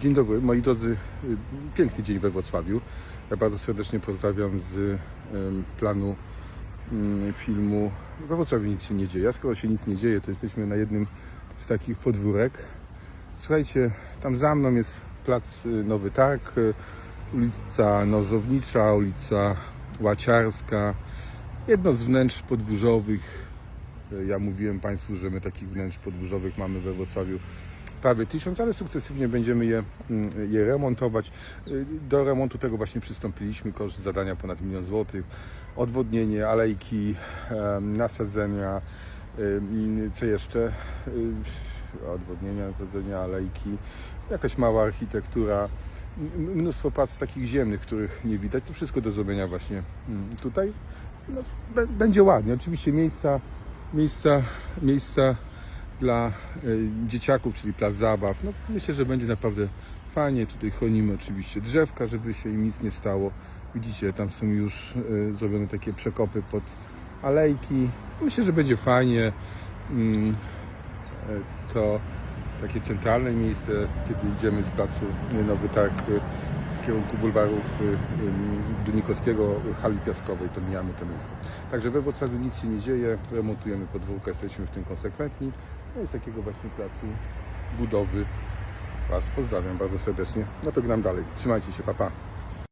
Dzień dobry, moi drodzy. Piękny dzień we Wrocławiu. Ja bardzo serdecznie pozdrawiam z planu mm, filmu We Wrocławiu nic się nie dzieje. A skoro się nic nie dzieje, to jesteśmy na jednym z takich podwórek. Słuchajcie, tam za mną jest plac y, Nowy Targ, y, ulica Nożownicza, ulica Łaciarska. Jedno z wnętrz podwórzowych. Y, Ja mówiłem Państwu, że my takich wnętrz podwórzowych mamy we Wrocławiu prawie tysiąc, ale sukcesywnie będziemy je, mm, je remontować. Y, Do remontu tego właśnie przystąpiliśmy. Koszt zadania ponad milion złotych. Odwodnienie, alejki, nasadzenia. ym, Co jeszcze? Y, Odwodnienia, nasadzenia, alejki. Jakaś mała architektura. Mnóstwo prac takich ziemnych, których nie widać. To wszystko do zrobienia właśnie mm, tutaj. No, będzie ładnie. Oczywiście miejsca, miejsca, miejsca dla y, dzieciaków, czyli plac zabaw. No, myślę, że będzie naprawdę fajnie. Tutaj chronimy oczywiście drzewka, żeby się im nic nie stało. Widzicie, tam są już y, zrobione takie przekopy pod alejki. Myślę, że będzie fajnie. Mm, y, to takie centralne miejsce, kiedy idziemy z placu Nowy Targ kierunku bulwarów y, y, Dunikowskiego, hali piaskowej, to mijamy to miejsce. Także we Wrocławiu nic się nie dzieje, remontujemy podwórka, jesteśmy w tym konsekwentni. No i z takiego właśnie placu budowy Was pozdrawiam bardzo serdecznie. No to gram dalej. Trzymajcie się, papa. Pa.